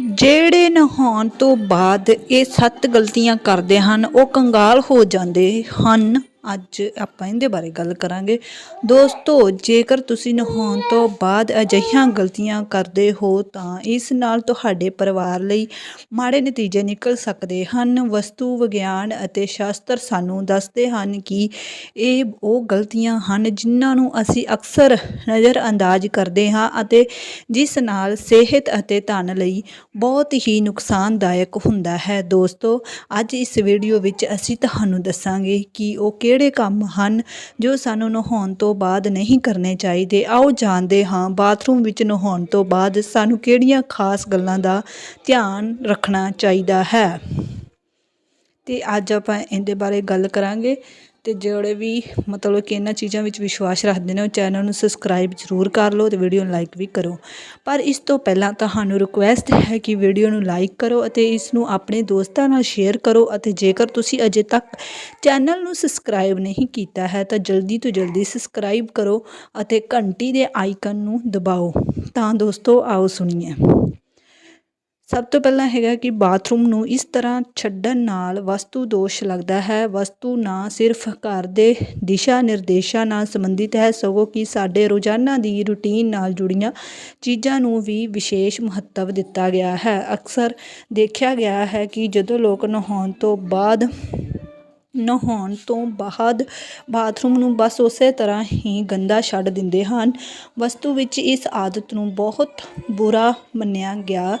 ਜਿਹੜੇ ਨਹਾਉਣ ਤੋਂ ਬਾਅਦ ਇਹ ਸੱਤ ਗਲਤੀਆਂ ਕਰਦੇ ਹਨ ਉਹ ਕੰਗਾਲ ਹੋ ਜਾਂਦੇ ਹਨ। ਅੱਜ ਆਪਾਂ ਇਹਦੇ ਬਾਰੇ ਗੱਲ ਕਰਾਂਗੇ। ਦੋਸਤੋ, ਜੇਕਰ ਤੁਸੀਂ ਨਹਾਉਣ ਤੋਂ ਬਾਅਦ ਅਜਿਹੀਆਂ ਗਲਤੀਆਂ ਕਰਦੇ ਹੋ, ਤਾਂ ਇਸ ਨਾਲ ਤੁਹਾਡੇ ਪਰਿਵਾਰ ਲਈ ਮਾੜੇ ਨਤੀਜੇ ਨਿਕਲ ਸਕਦੇ ਹਨ। ਵਸਤੂ, ਵਿਗਿਆਨ ਅਤੇ ਸ਼ਾਸਤਰ ਸਾਨੂੰ ਦੱਸਦੇ ਹਨ ਕਿ ਇਹ ਉਹ ਗਲਤੀਆਂ ਹਨ ਜਿਨ੍ਹਾਂ ਨੂੰ ਅਸੀਂ ਅਕਸਰ ਨਜ਼ਰ ਅੰਦਾਜ਼ ਕਰਦੇ ਹਾਂ ਅਤੇ ਜਿਸ ਨਾਲ ਸਿਹਤ ਅਤੇ ਧਨ ਲਈ ਬਹੁਤ ਹੀ ਨੁਕਸਾਨਦਾਇਕ ਹੁੰਦਾ ਹੈ। ਦੋਸਤੋ, ਅੱਜ ਇਸ ਵੀਡੀਓ ਵਿੱਚ ਅਸੀਂ ਤੁਹਾਨੂੰ ਦੱਸਾਂਗੇ ਕਿ ਉਹ ਕਿਹੜੇ ਕੰਮ ਹਨ ਜੋ ਸਾਨੂੰ ਨਹਾਉਣ ਤੋਂ ਬਾਅਦ ਨਹੀਂ ਕਰਨੇ ਚਾਹੀਦੇ? ਆਓ ਜਾਣਦੇ ਹਾਂ ਬਾਥਰੂਮ ਵਿੱਚ ਨਹਾਉਣ ਤੋਂ ਬਾਅਦ ਸਾਨੂੰ ਕਿਹੜੀਆਂ ਖਾਸ ਗੱਲਾਂ ਦਾ ਧਿਆਨ ਰੱਖਣਾ ਚਾਹੀਦਾ ਹੈ। ਤੇ ਅੱਜ ਆਪਾਂ ਇਹਦੇ ਬਾਰੇ ਗੱਲ ਕਰਾਂਗੇ। ਅਤੇ ਜਿਹੜੇ ਵੀ ਮਤਲਬ ਕਿ ਇਹਨਾਂ ਚੀਜ਼ਾਂ ਵਿੱਚ ਵਿਸ਼ਵਾਸ ਰੱਖਦੇ ਨੇ, ਉਹ ਚੈਨਲ ਨੂੰ ਸਬਸਕ੍ਰਾਈਬ ਜ਼ਰੂਰ ਕਰ ਲਓ ਅਤੇ ਵੀਡੀਓ ਨੂੰ ਲਾਈਕ ਵੀ ਕਰੋ। ਪਰ ਇਸ ਤੋਂ ਪਹਿਲਾਂ ਤੁਹਾਨੂੰ ਰਿਕੁਐਸਟ ਹੈ ਕਿ ਵੀਡੀਓ ਨੂੰ ਲਾਈਕ ਕਰੋ ਅਤੇ ਇਸ ਨੂੰ ਆਪਣੇ ਦੋਸਤਾਂ ਨਾਲ ਸ਼ੇਅਰ ਕਰੋ ਅਤੇ ਜੇਕਰ ਤੁਸੀਂ ਅਜੇ ਤੱਕ ਚੈਨਲ ਨੂੰ ਸਬਸਕ੍ਰਾਈਬ ਨਹੀਂ ਕੀਤਾ ਹੈ, ਤਾਂ ਜਲਦੀ ਤੋਂ ਜਲਦੀ ਸਬਸਕ੍ਰਾਈਬ ਕਰੋ ਅਤੇ ਘੰਟੀ ਦੇ ਆਈਕਨ ਨੂੰ ਦਬਾਓ। ਤਾਂ ਦੋਸਤੋ, ਆਓ ਸੁਣੀਏ। ਸਭ ਤੋਂ ਪਹਿਲਾਂ ਹੈਗਾ ਕਿ ਬਾਥਰੂਮ ਨੂੰ ਇਸ ਤਰ੍ਹਾਂ ਛੱਡਣ ਨਾਲ ਵਸਤੂ ਦੋਸ਼ ਲੱਗਦਾ ਹੈ। ਵਸਤੂ ਨਾ ਸਿਰਫ ਘਰ ਦੇ ਦਿਸ਼ਾ ਨਿਰਦੇਸ਼ਾਂ ਨਾਲ ਸੰਬੰਧਿਤ ਹੈ, ਸਗੋਂ ਕਿ ਸਾਡੇ ਰੋਜ਼ਾਨਾ ਦੀ ਰੁਟੀਨ ਨਾਲ ਜੁੜੀਆਂ ਚੀਜ਼ਾਂ ਨੂੰ ਵੀ ਵਿਸ਼ੇਸ਼ ਮਹੱਤਵ ਦਿੱਤਾ ਗਿਆ ਹੈ। ਅਕਸਰ ਦੇਖਿਆ ਗਿਆ ਹੈ ਕਿ ਜਦੋਂ ਲੋਕ ਨਹਾਉਣ ਤੋਂ ਬਾਅਦ, ਨਹਾਉਣ ਤੋਂ ਬਾਅਦ ਬਾਥਰੂਮ ਨੂੰ ਬਸ ਉਸੇ ਤਰ੍ਹਾਂ ਹੀ ਗੰਦਾ ਛੱਡ ਦਿੰਦੇ ਹਨ। ਵਸਤੂ ਵਿੱਚ ਇਸ ਆਦਤ ਨੂੰ ਬਹੁਤ ਬੁਰਾ ਮੰਨਿਆ ਗਿਆ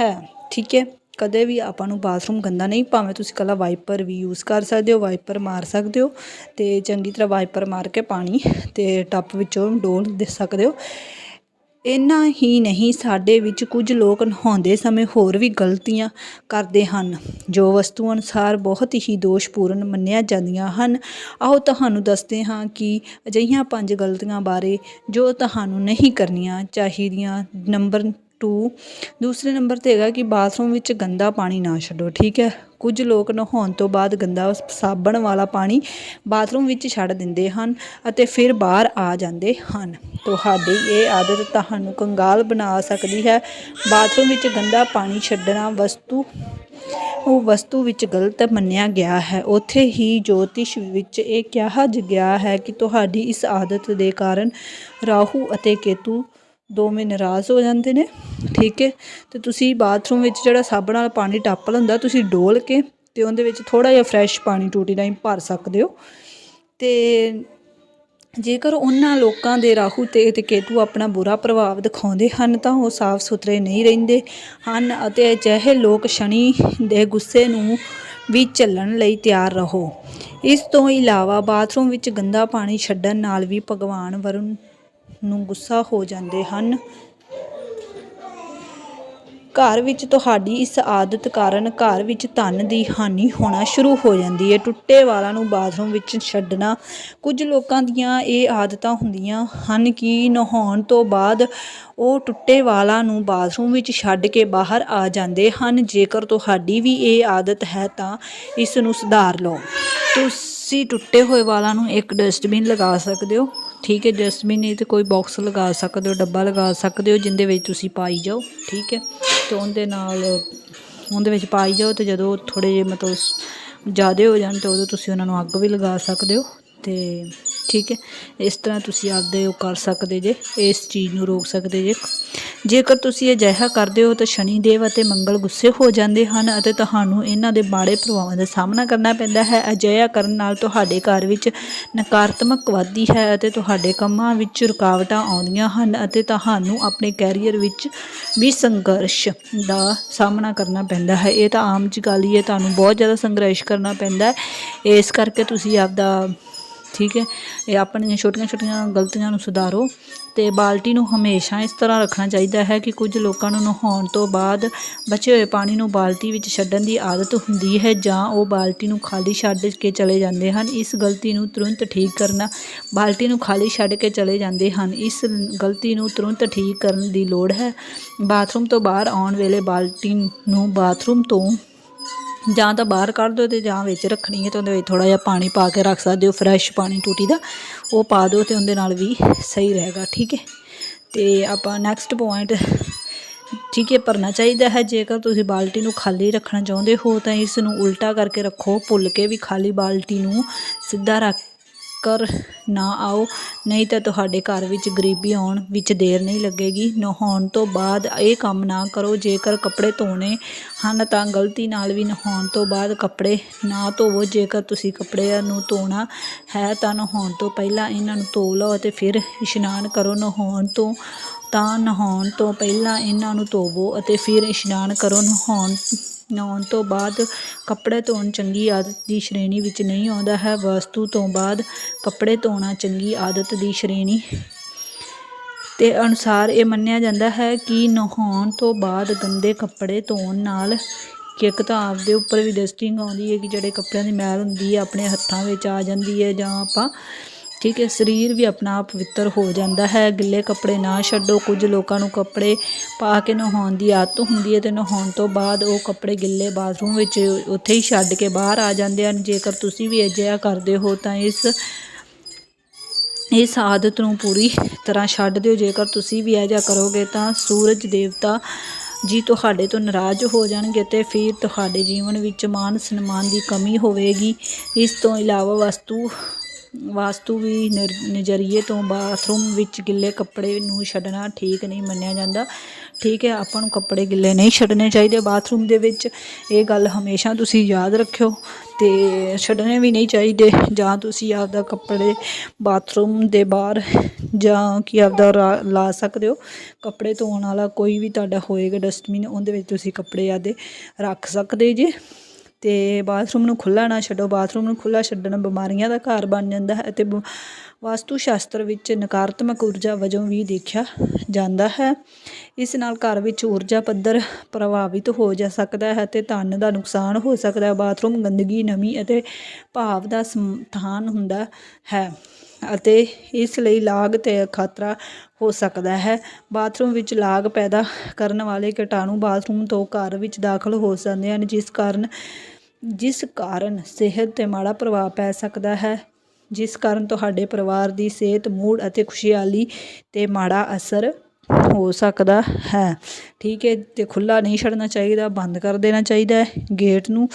ਹੈ। ਠੀਕ ਹੈ। ਕਦੇ ਵੀ ਆਪਾਂ ਨੂੰ ਬਾਥਰੂਮ ਗੰਦਾ ਨਹੀਂ, ਭਾਵੇਂ ਤੁਸੀਂ ਕੱਲਾ ਵਾਈਪਰ ਵੀ ਯੂਜ਼ ਕਰ ਸਕਦੇ ਹੋ ਵਾਈਪਰ ਮਾਰ ਸਕਦੇ ਹੋ ਤੇ ਚੰਗੀ ਤਰ੍ਹਾਂ ਵਾਈਪਰ ਮਾਰ ਕੇ ਪਾਣੀ ਤੇ ਟੱਪ ਵਿੱਚੋਂ ਡੋਲ ਦੇ ਸਕਦੇ ਹੋ। ਇੰਨਾ ਹੀ ਨਹੀਂ, ਸਾਡੇ ਵਿੱਚ ਕੁਝ ਲੋਕ ਨਹਾਉਂਦੇ ਸਮੇਂ ਹੋਰ ਵੀ ਗਲਤੀਆਂ ਕਰਦੇ ਹਨ, ਜੋ ਵਸਤੂ ਅਨੁਸਾਰ ਬਹੁਤ ਹੀ ਦੋਸ਼ਪੂਰਨ ਮੰਨਿਆ ਜਾਂਦੀਆਂ ਹਨ। ਆਓ ਤੁਹਾਨੂੰ ਦੱਸਦੇ ਹਾਂ ਕਿ ਅਜਿਹੀਆਂ ਪੰਜ ਗਲਤੀਆਂ ਬਾਰੇ ਜੋ ਤੁਹਾਨੂੰ ਨਹੀਂ ਕਰਨੀਆਂ ਚਾਹੀਦੀਆਂ। ਨੰਬਰ 2 ਦੂਸਰੇ ਨੰਬਰ ਤੇ ਹੈਗਾ ਕਿ ਬਾਥਰੂਮ ਵਿੱਚ ਗੰਦਾ ਪਾਣੀ ਨਾ ਛੱਡੋ, ਠੀਕ ਹੈ? ਕੁਝ ਲੋਕ ਨਹਾਉਣ ਤੋਂ ਬਾਅਦ ਗੰਦਾ ਸਾਬਣ ਵਾਲਾ ਪਾਣੀ ਬਾਥਰੂਮ ਵਿੱਚ ਛੱਡ ਦਿੰਦੇ ਹਨ ਅਤੇ ਫਿਰ ਬਾਹਰ ਆ ਜਾਂਦੇ ਹਨ। ਤੁਹਾਡੀ ਇਹ ਆਦਤ ਤੁਹਾਨੂੰ ਕੰਗਾਲ ਬਣਾ ਸਕਦੀ ਹੈ। ਬਾਥਰੂਮ ਵਿੱਚ ਗੰਦਾ ਪਾਣੀ ਛੱਡਣਾ ਵਸਤੂ, ਉਹ ਵਸਤੂ ਵਿੱਚ ਗਲਤ ਮੰਨਿਆ ਗਿਆ ਹੈ। ਉੱਥੇ ਹੀ ਜੋਤਿਸ਼ ਵਿੱਚ ਇਹ ਕਿਹਾ ਜ- ਗਿਆ ਹੈ ਕਿ ਤੁਹਾਡੀ ਇਸ ਆਦਤ ਦੇ ਕਾਰਨ ਰਾਹੂ ਅਤੇ ਕੇਤੂ ਦੋਵੇਂ ਨਾਰਾਜ਼ ਹੋ ਜਾਂਦੇ ਨੇ, ਠੀਕ ਹੈ? ਤੇ ਤੁਸੀਂ ਬਾਥਰੂਮ ਵਿੱਚ ਜਿਹੜਾ ਸਾਬਣ ਵਾਲਾ ਪਾਣੀ ਟੱਪ ਲੈਂਦਾ ਤੁਸੀਂ ਡੋਲ ਕੇ ਤੇ ਉਹਦੇ ਵਿੱਚ ਥੋੜਾ ਜਿਹਾ ਫਰੈਸ਼ ਪਾਣੀ ਟੂਟੀ ਰਾਹੀਂ ਭਰ ਸਕਦੇ ਹੋ। ਤੇ ਜੇਕਰ ਉਹਨਾਂ ਲੋਕਾਂ ਦੇ ਰਾਹੂ ਤੇ ਤੇ ਕੇਤੂ ਆਪਣਾ ਬੁਰਾ ਪ੍ਰਭਾਵ ਦਿਖਾਉਂਦੇ ਹਨ, ਤਾਂ ਉਹ ਸਾਫ਼ ਸੁਥਰੇ ਨਹੀਂ ਰਹਿੰਦੇ ਹਨ ਅਤੇ ਅਜਿਹੇ ਲੋਕ ਸ਼ਨੀ ਦੇ ਗੁੱਸੇ ਨੂੰ ਵੀ ਝੱਲਣ ਲਈ ਤਿਆਰ ਰਹੋ। ਇਸ ਤੋਂ ਇਲਾਵਾ ਬਾਥਰੂਮ ਵਿੱਚ ਗੰਦਾ ਪਾਣੀ ਛੱਡਣ ਨਾਲ ਵੀ ਭਗਵਾਨ ਵਰੁਣ ਨੂੰ ਗੁੱਸਾ ਹੋ ਜਾਂਦੇ ਹਨ। ਘਰ ਵਿੱਚ ਤੁਹਾਡੀ ਇਸ ਆਦਤ ਕਾਰਨ ਘਰ ਵਿੱਚ ਧਨ ਦੀ ਹਾਨੀ ਹੋਣਾ ਸ਼ੁਰੂ ਹੋ ਜਾਂਦੀ ਹੈ ਟੁੱਟੇ ਵਾਲਾਂ ਨੂੰ ਬਾਥਰੂਮ ਵਿੱਚ ਛੱਡਣਾ, ਕੁਝ ਲੋਕਾਂ ਦੀਆਂ ਇਹ ਆਦਤਾਂ ਹੁੰਦੀਆਂ ਹਨ ਕਿ ਨਹਾਉਣ ਤੋਂ ਬਾਅਦ ਉਹ ਟੁੱਟੇ ਵਾਲਾਂ ਨੂੰ ਬਾਥਰੂਮ ਵਿੱਚ ਛੱਡ ਕੇ ਬਾਹਰ ਆ ਜਾਂਦੇ ਹਨ। ਜੇਕਰ ਤੁਹਾਡੀ ਵੀ ਇਹ ਆਦਤ ਹੈ ਤਾਂ ਇਸ ਨੂੰ ਸੁਧਾਰ ਲਓ। ਤੁਸੀਂ ਟੁੱਟੇ ਹੋਏ ਵਾਲਾਂ ਨੂੰ ਇੱਕ ਡਸਟਬਿਨ ਲਗਾ ਸਕਦੇ ਹੋ। ਠੀਕ ਹੈ ਡਸਟਬਿਨ ਨਹੀਂ ਤੇ ਕੋਈ ਬਾਕਸ ਲਗਾ ਸਕਦੇ ਹੋ, ਡੱਬਾ ਲਗਾ ਸਕਦੇ ਹੋ, ਜਿੰਦੇ ਵਿੱਚ ਤੁਸੀਂ ਪਾਈ ਜਾਓ, ਠੀਕ ਹੈ। ਤੇ ਉਹਦੇ ਨਾਲ, ਉਹਦੇ ਵਿੱਚ ਪਾਈ ਜਾਓ ਤੇ ਜਦੋਂ ਥੋੜੇ ਜਿਹੇ ਮਤਲਬ ਜ਼ਿਆਦੇ ਹੋ ਜਾਣ ਤੇ ਉਦੋਂ ਤੁਸੀਂ ਉਹਨਾਂ ਨੂੰ ਅੱਗ ਵੀ ਲਗਾ ਸਕਦੇ ਹੋ ਤੇ ਠੀਕ ਹੈ? ਇਸ ਤਰ੍ਹਾਂ ਤੁਸੀਂ ਆਪਦੇ ਉਹ ਕਰ ਸਕਦੇ ਜੇ, ਇਸ ਚੀਜ਼ ਨੂੰ ਰੋਕ ਸਕਦੇ ਜੇ। ਜੇਕਰ ਤੁਸੀਂ ਅਜਿਹਾ ਕਰਦੇ ਹੋ ਤਾਂ ਸ਼ਨੀ ਦੇਵ ਅਤੇ ਮੰਗਲ ਗੁੱਸੇ ਹੋ ਜਾਂਦੇ ਹਨ ਅਤੇ ਤੁਹਾਨੂੰ ਇਹਨਾਂ ਦੇ ਮਾੜੇ ਪ੍ਰਭਾਵਾਂ ਦਾ ਸਾਹਮਣਾ ਕਰਨਾ ਪੈਂਦਾ ਹੈ। ਅਜਿਹਾ ਕਰਨ ਨਾਲ ਤੁਹਾਡੇ ਘਰ ਵਿੱਚ ਨਕਾਰਾਤਮਕ ਵਧਦੀ ਹੈ ਅਤੇ ਤੁਹਾਡੇ ਕੰਮਾਂ ਵਿੱਚ ਰੁਕਾਵਟਾਂ ਆਉਂਦੀਆਂ ਹਨ ਅਤੇ ਤੁਹਾਨੂੰ ਆਪਣੇ ਕੈਰੀਅਰ ਵਿੱਚ ਵੀ ਸੰਘਰਸ਼ ਦਾ ਸਾਹਮਣਾ ਕਰਨਾ ਪੈਂਦਾ ਹੈ। ਇਹ ਤਾਂ ਆਮ ਜਿਹੀ ਗੱਲ ਹੀ ਹੈ, ਤੁਹਾਨੂੰ ਬਹੁਤ ਜ਼ਿਆਦਾ ਸੰਘਰਸ਼ ਕਰਨਾ ਪੈਂਦਾ ਹੈ। ਇਸ ਕਰਕੇ ਤੁਸੀਂ ਆਪਦਾ ਠੀਕ ਹੈ? ਇਹ ਆਪਣੀਆਂ ਛੋਟੀਆਂ ਛੋਟੀਆਂ ਗਲਤੀਆਂ ਨੂੰ ਸੁਧਾਰੋ ਤੇ ਬਾਲਟੀ ਨੂੰ ਹਮੇਸ਼ਾ ਇਸ ਤਰ੍ਹਾਂ ਰੱਖਣਾ ਚਾਹੀਦਾ ਹੈ ਕਿ ਕੁਝ ਲੋਕਾਂ ਨੂੰ ਨਹਾਉਣ ਤੋਂ ਬਾਅਦ ਬਚੇ ਹੋਏ ਪਾਣੀ ਨੂੰ ਬਾਲਟੀ ਵਿੱਚ ਛੱਡਣ ਦੀ ਆਦਤ ਹੁੰਦੀ ਹੈ ਜਾਂ ਉਹ ਬਾਲਟੀ ਨੂੰ ਖਾਲੀ ਛੱਡ ਕੇ ਚਲੇ ਜਾਂਦੇ ਹਨ। ਇਸ ਗਲਤੀ ਨੂੰ ਤੁਰੰਤ ਠੀਕ ਕਰਨਾ, ਬਾਲਟੀ ਨੂੰ ਖਾਲੀ ਛੱਡ ਕੇ ਚਲੇ ਜਾਂਦੇ ਹਨ। ਇਸ ਗਲਤੀ ਨੂੰ ਤੁਰੰਤ ਠੀਕ ਕਰਨ ਦੀ ਲੋੜ ਹੈ। ਬਾਥਰੂਮ ਤੋਂ ਬਾਹਰ ਆਉਣ ਵੇਲੇ ਬਾਲਟੀ ਨੂੰ ਬਾਥਰੂਮ ਤੋਂ ਜਾਂ ਤਾਂ ਬਾਹਰ ਕੱਢ ਦਿਓ ਤੇ ਜਾਂ ਵਿੱਚ ਰੱਖਣੀ ਹੈ ਤੇ ਉਹਦੇ ਵਿੱਚ ਥੋੜਾ ਜਿਹਾ ਪਾਣੀ ਪਾ ਕੇ ਰੱਖ ਸਕਦੇ ਹੋ ਫਰੈਸ਼ ਪਾਣੀ ਟੂਟੀ ਦਾ। ਉਹ ਪਾ ਦਿਓ ਤੇ ਉਹਦੇ ਨਾਲ ਵੀ ਸਹੀ ਰਹੇਗਾ, ਠੀਕ ਹੈ? ਤੇ ਆਪਾਂ ਨੈਕਸਟ ਪੁਆਇੰਟ ਠੀਕ ਹੈ, ਭਰਨਾ ਚਾਹੀਦਾ ਹੈ। ਜੇਕਰ ਤੁਸੀਂ ਬਾਲਟੀ ਨੂੰ ਖਾਲੀ ਰੱਖਣਾ ਚਾਹੁੰਦੇ ਹੋ ਤਾਂ ਇਸ ਨੂੰ ਉਲਟਾ ਕਰਕੇ ਰੱਖੋ। ਭੁੱਲ ਕੇ ਵੀ ਖਾਲੀ ਬਾਲਟੀ ਨੂੰ ਸਿੱਧਾ ਰੱਖ ਕਰ ਨਾ ਆਓ, ਨਹੀਂ ਤਾਂ ਤੁਹਾਡੇ ਘਰ ਵਿੱਚ ਗਰੀਬੀ ਆਉਣ ਵਿੱਚ ਦੇਰ ਨਹੀਂ ਲੱਗੇਗੀ। ਨਹਾਉਣ ਤੋਂ ਬਾਅਦ ਇਹ ਕੰਮ ਨਾ ਕਰੋ, ਜੇਕਰ ਕੱਪੜੇ ਧੋਣੇ ਹਨ ਤਾਂ ਗਲਤੀ ਨਾਲ ਵੀ ਨਹਾਉਣ ਤੋਂ ਬਾਅਦ ਕੱਪੜੇ ਨਾ ਧੋਵੋ। ਜੇਕਰ ਤੁਸੀਂ ਕੱਪੜਿਆਂ ਨੂੰ ਧੋਣਾ ਹੈ ਤਾਂ ਨਹਾਉਣ ਤੋਂ ਪਹਿਲਾਂ ਇਹਨਾਂ ਨੂੰ ਧੋ ਲਓ ਅਤੇ ਫਿਰ ਇਸ਼ਨਾਨ ਕਰੋ। ਨਹਾਉਣ ਤੋਂ ਤਾਂ ਨਹਾਉਣ ਤੋਂ ਪਹਿਲਾਂ ਇਹਨਾਂ ਨੂੰ ਧੋਵੋ ਅਤੇ ਫਿਰ ਇਸ਼ਨਾਨ ਕਰੋ। ਨਹਾਉਣ ਨਹਾਉਣ ਤੋਂ ਬਾਅਦ ਕੱਪੜੇ ਧੋਣ ਚੰਗੀ ਆਦਤ ਦੀ ਸ਼੍ਰੇਣੀ ਵਿੱਚ ਨਹੀਂ ਆਉਂਦਾ ਹੈ। ਵਸਤੂ ਤੋਂ ਬਾਅਦ ਕੱਪੜੇ ਧੋਣਾ ਚੰਗੀ ਆਦਤ ਦੀ ਸ਼੍ਰੇਣੀ ਤੇ ਅਨੁਸਾਰ ਇਹ ਮੰਨਿਆ ਜਾਂਦਾ ਹੈ ਕਿ ਨਹਾਉਣ ਤੋਂ ਬਾਅਦ ਗੰਦੇ ਕੱਪੜੇ ਧੋਣ ਨਾਲ ਕਿ ਇੱਕ ਤਾਂ ਆਪਦੇ ਉੱਪਰ ਵੀ ਡਸਟਿੰਗ ਆਉਂਦੀ ਹੈ ਕਿ ਜਿਹੜੇ ਕੱਪੜਿਆਂ ਦੀ ਮੈਲ ਹੁੰਦੀ ਹੈ, ਆਪਣੇ ਹੱਥਾਂ ਵਿੱਚ ਆ ਜਾਂਦੀ ਹੈ ਜਾਂ ਆਪਾਂ ਠੀਕ ਹੈ, ਸਰੀਰ ਵੀ ਆਪਣਾ ਆਪ ਪਵਿੱਤਰ ਹੋ ਜਾਂਦਾ ਹੈ। ਗਿੱਲੇ ਕੱਪੜੇ ਨਾ ਛੱਡੋ, ਕੁਝ ਲੋਕਾਂ ਨੂੰ ਕੱਪੜੇ ਪਾ ਕੇ ਨਹਾਉਣ ਦੀ ਆਦਤ ਹੁੰਦੀ ਹੈ ਤੇ ਨਹਾਉਣ ਤੋਂ ਬਾਅਦ ਉਹ ਕੱਪੜੇ ਗਿੱਲੇ ਬਾਥਰੂਮ ਵਿੱਚ ਉੱਥੇ ਹੀ ਛੱਡ ਕੇ ਬਾਹਰ ਆ ਜਾਂਦੇ ਹਨ। ਜੇਕਰ ਤੁਸੀਂ ਵੀ ਅਜਿਹਾ ਕਰਦੇ ਹੋ ਤਾਂ ਇਸ ਇਸ ਆਦਤ ਨੂੰ ਪੂਰੀ ਤਰ੍ਹਾਂ ਛੱਡ ਦਿਓ। ਜੇਕਰ ਤੁਸੀਂ ਵੀ ਅਜਿਹਾ ਕਰੋਗੇ ਤਾਂ ਸੂਰਜ ਦੇਵਤਾ ਜੀ ਤੁਹਾਡੇ ਤੋਂ ਨਾਰਾਜ਼ ਹੋ ਜਾਣਗੇ ਤੇ ਫਿਰ ਤੁਹਾਡੇ ਜੀਵਨ ਵਿੱਚ ਮਾਨ ਸਨਮਾਨ ਦੀ ਕਮੀ ਹੋਵੇਗੀ। ਇਸ ਤੋਂ ਇਲਾਵਾ ਵਸਤੂ ਵਾਸਤੂ ਵੀ ਨਜ਼ਰੀਏ ਤੋਂ ਬਾਥਰੂਮ ਵਿੱਚ ਗਿੱਲੇ ਕੱਪੜੇ ਨੂੰ ਛੱਡਣਾ ਠੀਕ ਨਹੀਂ ਮੰਨਿਆ ਜਾਂਦਾ। ਠੀਕ ਹੈ, ਆਪਾਂ ਨੂੰ ਕੱਪੜੇ ਗਿੱਲੇ ਨਹੀਂ ਛੱਡਣੇ ਚਾਹੀਦੇ। ਬਾਥਰੂਮ ਦੇ ਵਿੱਚ ਇਹ ਗੱਲ ਹਮੇਸ਼ਾ ਤੁਸੀਂ ਯਾਦ ਰੱਖਿਓ ਤੇ ਛੱਡਣੇ ਵੀ ਨਹੀਂ ਚਾਹੀਦੇ। ਜਾਂ ਤੁਸੀਂ ਆਪਦਾ ਕੱਪੜੇ ਬਾਥਰੂਮ ਦੇ ਬਾਹਰ ਜਾਂ ਕਿ ਆਪਦਾ ਰਾ- ਲਾ ਸਕਦੇ ਹੋ। ਕੱਪੜੇ ਧੋਣ ਵਾਲਾ ਕੋਈ ਵੀ ਤੁਹਾਡਾ ਹੋਏਗਾ ਡਸਟਬਿਨ, ਉਹਦੇ ਵਿੱਚ ਤੁਸੀਂ ਕੱਪੜੇ ਆਦੇ ਰੱਖ ਸਕਦੇ ਜੇ। ਤੇ ਬਾਥਰੂਮ ਨੂੰ ਖੁੱਲ੍ਹਾ ਨਾ ਛੱਡੋ ਬਾਥਰੂਮ ਨੂੰ ਖੁੱਲ੍ਹਾ ਛੱਡਣ ਬਿਮਾਰੀਆਂ ਦਾ ਘਰ ਬਣ ਜਾਂਦਾ ਹੈ ਅਤੇ ਬ- ਵਾਸਤੂ ਸ਼ਾਸਤਰ ਵਿੱਚ ਨਕਾਰਾਤਮਕ ਊਰਜਾ ਵਜੋਂ ਵੀ ਦੇਖਿਆ ਜਾਂਦਾ ਹੈ। ਇਸ ਨਾਲ ਘਰ ਵਿੱਚ ਊਰਜਾ ਪੱਧਰ ਪ੍ਰਭਾਵਿਤ ਹੋ ਜਾ ਸਕਦਾ ਹੈ ਤੇ ਧਨ ਦਾ ਨੁਕਸਾਨ ਹੋ ਸਕਦਾ ਹੈ। ਬਾਥਰੂਮ ਗੰਦਗੀ, ਨਮੀ ਅਤੇ ਭਾਵ ਦਾ ਸਥਾਨ ਹੁੰਦਾ ਹੈ ਅਤੇ ਇਸ ਲਈ ਲਾਗ ਤੇ ਖਤਰਾ ਹੋ ਸਕਦਾ ਹੈ। ਬਾਥਰੂਮ ਵਿੱਚ ਲਾਗ ਪੈਦਾ ਕਰਨ ਵਾਲੇ ਕੀਟਾਣੂ ਬਾਥਰੂਮ ਤੋਂ ਘਰ ਵਿੱਚ ਦਾਖਲ ਹੋ ਸਕਦੇ ਹਨ, ਜਿਸ ਕਾਰਨ ਜਿਸ ਕਾਰਨ ਸਿਹਤ ਤੇ ਮਾੜਾ ਪ੍ਰਭਾਵ ਪੈ ਸਕਦਾ ਹੈ, ਜਿਸ ਕਾਰਨ ਤੁਹਾਡੇ ਪਰਿਵਾਰ ਦੀ ਸਿਹਤ, ਮੂਡ ਅਤੇ ਖੁਸ਼ਹਾਲੀ ਤੇ ਮਾੜਾ ਅਸਰ ਹੋ ਸਕਦਾ ਹੈ। ਠੀਕ ਹੈ, ਤੇ ਖੁੱਲਾ ਨਹੀਂ ਛੱਡਣਾ ਚਾਹੀਦਾ, ਬੰਦ ਕਰ ਦੇਣਾ ਚਾਹੀਦਾ ਹੈ। ਗੇਟ ਨੂੰ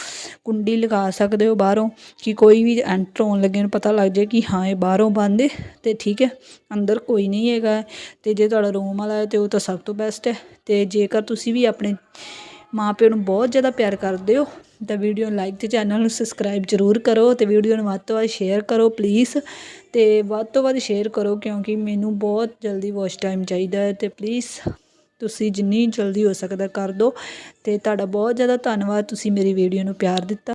ਕੁੰਡੀ ਲਗਾ ਸਕਦੇ ਹੋ ਬਾਹਰੋਂ, ਕਿ ਕੋਈ ਵੀ ਐਂਟਰ ਹੋਣ ਲੱਗੇ ਨੂੰ ਪਤਾ ਲੱਗ ਜਾਏ ਕਿ ਹਾਂ, ਇਹ ਬਾਹਰੋਂ ਬੰਦ ਹੈ। ਤੇ ਠੀਕ ਹੈ, ਅੰਦਰ ਕੋਈ ਨਹੀਂ ਹੈਗਾ ਤੇ ਜੇ ਤੁਹਾਡਾ ਰੂਮ ਵਾਲਾ ਹੈ ਤੇ ਉਹ ਤਾਂ ਸਭ ਤੋਂ ਬੈਸਟ ਹੈ। ਤੇ ਜੇਕਰ ਤੁਸੀਂ ਵੀ ਆਪਣੇ ਮਾਂ ਪਿਓ ਨੂੰ ਬਹੁਤ ਜ਼ਿਆਦਾ ਪਿਆਰ ਕਰਦੇ ਹੋ ਤਾਂ ਵੀਡੀਓ ਨੂੰ ਲਾਈਕ ਤੇ ਚੈਨਲ ਨੂੰ ਸਬਸਕ੍ਰਾਈਬ ਜ਼ਰੂਰ ਕਰੋ ਤੇ ਵੀਡੀਓ ਨੂੰ ਵੱਧ ਤੋਂ ਵੱਧ ਸ਼ੇਅਰ ਕਰੋ ਪਲੀਜ਼ ਤੇ ਵੱਧ ਤੋਂ ਵੱਧ ਸ਼ੇਅਰ ਕਰੋ ਕਿਉਂਕਿ ਮੈਨੂੰ ਬਹੁਤ ਜਲਦੀ ਵਾਚ ਟਾਈਮ ਚਾਹੀਦਾ ਹੈ ਤੇ ਪਲੀਜ਼ ਤੁਸੀਂ ਜਿੰਨੀ ਜਲਦੀ ਹੋ ਸਕਦਾ ਕਰ ਦਿਓ ਤੇ ਤੁਹਾਡਾ ਬਹੁਤ ਜ਼ਿਆਦਾ ਧੰਨਵਾਦ ਤੁਸੀਂ ਮੇਰੀ ਵੀਡੀਓ ਨੂੰ ਪਿਆਰ ਦਿੱਤਾ।